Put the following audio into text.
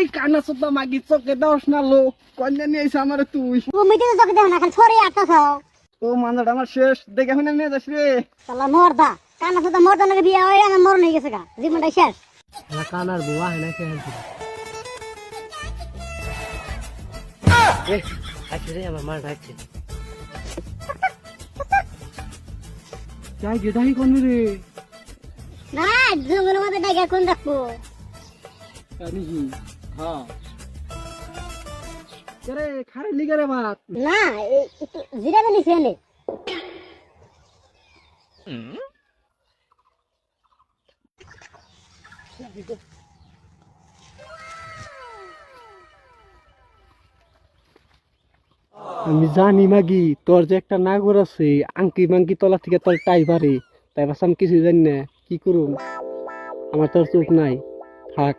এই কানা সুদ্ধা মাগি চোখে দশ না লো কন্যা নিয়ে এসে আমার তুই। তুমি তো চোখে দেখো না খালি ছড়ে আটকাছ ও মান্দাটা আমার শেষ। দেখে শুনে নিয়ে যাস রে। শালা মর্দা। কানা সুদা মর্দা নাকি বিয়া হয়ে আমার মরণ হয়ে গেছে গা। জীবনটাই শেষ। কানার বুয়া হয় না কে। আচ্ছা রে আমার মা ডাকছে যাই গেদাই কোন রে। না জঙ্গলের মধ্যে ডাইগা কোন কি। হ্যাঁ। রে খারে লিগে রে বাত না একটু জিরা বেলি ফেলে আমি জানি মাগি তোর যে একটা নাগর আছে আংকি মাংকি তলা থেকে তোর টাই পারে তাই বাস আমি কিছু জানি না কি করুম? আমার তোর চোখ নাই। থাক।